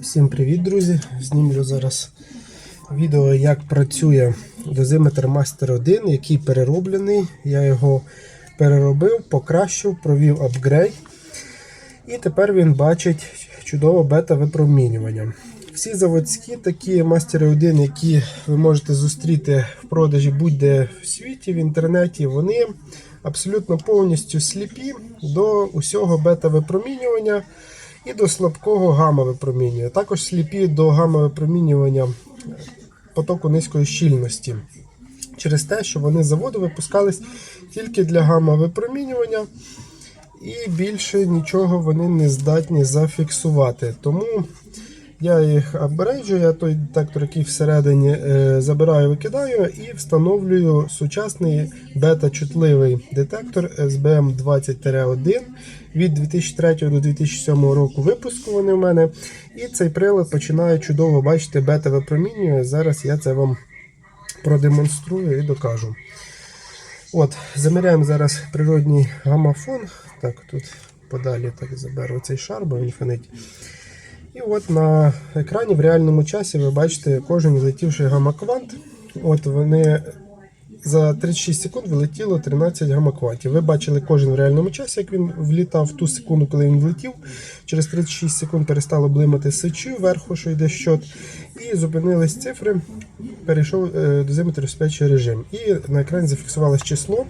Всім привіт, друзі! Знімлю зараз відео, як працює дозиметр Master 1, який перероблений. Я його переробив, покращив, провів апгрейд. І тепер він бачить чудове бета-випромінювання. Всі заводські такі Master 1, які ви можете зустріти в продажі будь-де в світі, в інтернеті, вони абсолютно повністю сліпі до усього бета-випромінювання і до слабкого гамма-випромінювання. Також сліпі до гамма-випромінювання потоку низької щільності. Через те, що вони заводу випускались тільки для гамма-випромінювання, і більше нічого вони не здатні зафіксувати. Тому я їх апгрейджу, я той детектор, який всередині е, забираю, викидаю і встановлюю сучасний бета-чутливий детектор SBM 20-1 від 2003 до 2007 року випуску вони в мене. І цей прилад починає чудово бачити бета-випромінює. Зараз я це вам продемонструю і докажу. От, Заміряємо зараз природній гамафон. Так, тут подалі так заберу цей шар, бо він фонить. І от на екрані в реальному часі ви бачите кожен влетівший гамаквант. От вони за 36 секунд вилетіло 13 гамаквантів. Ви бачили кожен в реальному часі, як він влітав в ту секунду, коли він влетів. Через 36 секунд перестало блимати сичі вверху, що йде щот. І зупинились цифри. Перейшов е, дозиметр в спячий режим. І на екрані зафіксувалось число,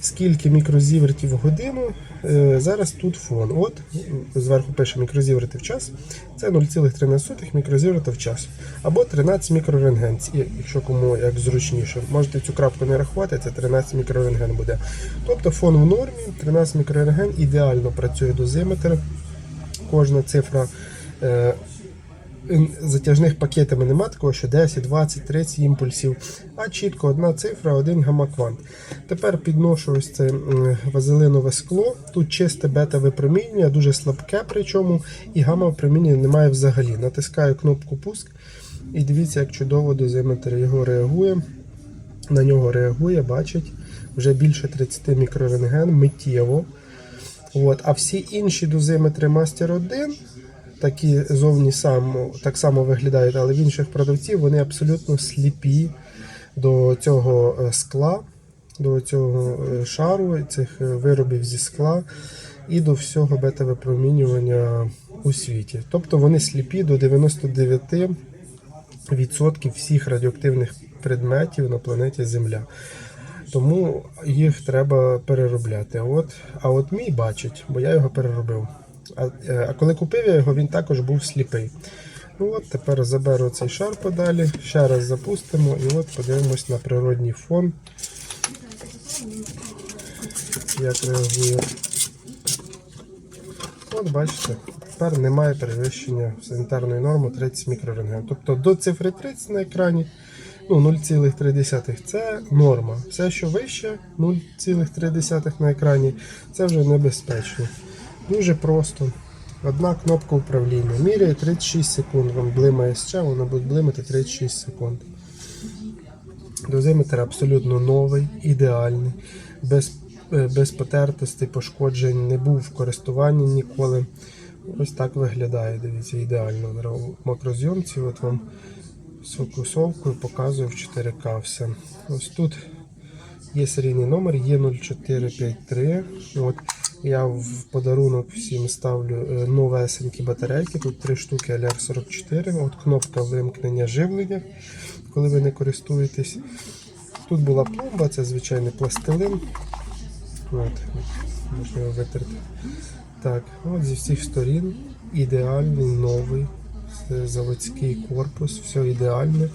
скільки мікрозівертів в годину. Е, Зараз тут фон. От зверху пише мікрозіврити в час. Це 0,13 мікрозіврита в час. Або 13 мікрорентген, якщо кому як зручніше. Можете цю крапку не рахувати, це 13 мікрорентген буде. Тобто фон в нормі, 13 мікрорентген, ідеально працює дозиметр. Кожна цифра. Затяжних пакетами нема такого, що 10, 20, 30 імпульсів, а чітко одна цифра, один гамаквант. Тепер підношу ось це вазелинове скло. Тут чисте бета-випромінювання, дуже слабке, причому і гамма-випромінювання немає взагалі. Натискаю кнопку пуск і дивіться, як чудово дозиметр його реагує. На нього реагує, бачить вже більше 30 мікрорентген миттєво. От. А всі інші дозиметри Master 1 такі зовні сам, так само виглядають, але в інших продавців вони абсолютно сліпі до цього е, скла, до цього е, шару, цих е, виробів зі скла і до всього бета-випромінювання у світі. Тобто вони сліпі до 99% всіх радіоактивних предметів на планеті Земля. Тому їх треба переробляти. От, а от мій бачить, бо я його переробив. А, е, а коли купив я його, він також був сліпий. Ну от Тепер заберу цей шар подалі, ще раз запустимо і от подивимось на природній фон. Як реагує. От бачите, тепер немає перевищення санітарної норми 30 мікрорентген. Тобто до цифри 30 на екрані ну, 0,3 це норма. Все, що вище 0,3 на екрані, це вже небезпечно. Дуже просто. Одна кнопка управління. Міряє 36 секунд. Вам блимає ще, воно буде блимати 36 секунд. Дозиметр абсолютно новий, ідеальний, без, е, без потертостей, пошкоджень, не був в користуванні ніколи. Ось так виглядає, дивіться, ідеально. На макрозйомці от вам з фокусовкою показую в 4К все. Ось тут є серійний номер, є 0453. От я в подарунок всім ставлю е, новесенькі батарейки. Тут три штуки LR44. От кнопка вимкнення живлення, коли ви не користуєтесь. Тут була пломба, це звичайний пластилин. От, можна його витерти. Так, от зі всіх сторін ідеальний новий це заводський корпус, все ідеальне.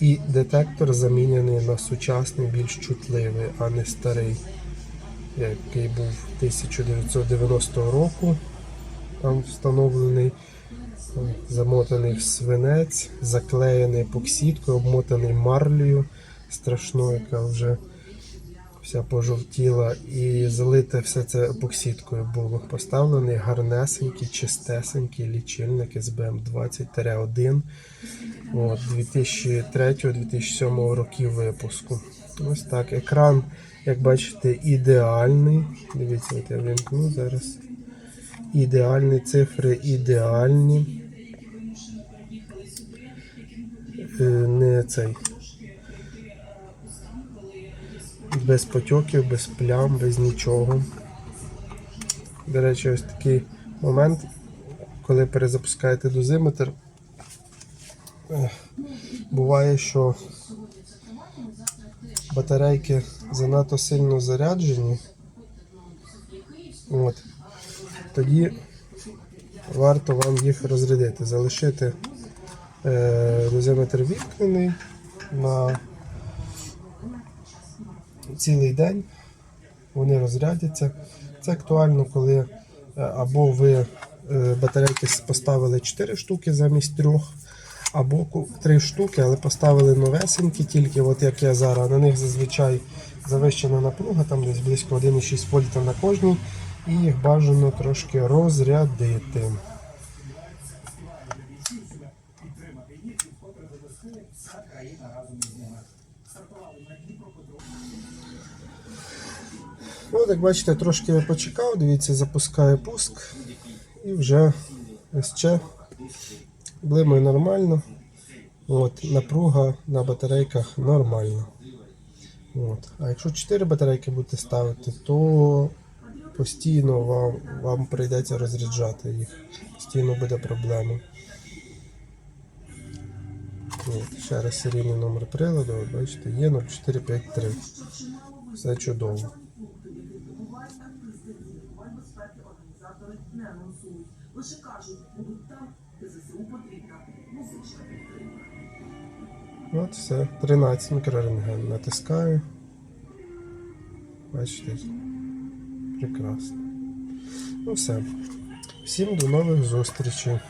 І детектор замінений на сучасний, більш чутливий, а не старий, який був 1990 року. Там встановлений, е, замотаний в свинець, заклеєний епоксидкою, обмотаний марлею страшною, яка вже вся пожовтіла, і залите все це епоксидкою було. Поставлений гарнесенький, чистесенький лічильник SBM 20-1 2003-2007 років випуску. Ось так. Екран, як бачите, ідеальний. Дивіться, от я вимкну зараз. ідеальні цифри, ідеальні. Е, Не цей. Без потьоків, без плям, без нічого. До речі, ось такий момент, коли перезапускаєте дозиметр. Буває, що батарейки занадто сильно заряджені. От. Тоді варто вам їх розрядити, залишити е, дозиметр вімкнений на цілий день. Вони розрядяться. Це актуально, коли е, або ви е, батарейки поставили 4 штуки замість 3, або 3 штуки, але поставили новесенькі, тільки от як я зараз. На них зазвичай завищена напруга, там десь близько 1,6 вольта на кожній, і їх бажано трошки розрядити. От, як бачите, трошки я почекав, дивіться, запускаю пуск і вже СЧ блимає нормально. От, напруга на батарейках нормальна. От. А якщо 4 батарейки будете ставити, то постійно вам, вам прийдеться розряджати їх. Постійно буде проблема. От, ще раз серійний номер приладу, бачите, є 0453. Все чудово. Лише кажуть, будуть там, де ЗСУ потрібна музична підтримка. От все, 13 мікрорентген натискаю. Бачите, прекрасно. Ну все. Всім до нових зустрічей.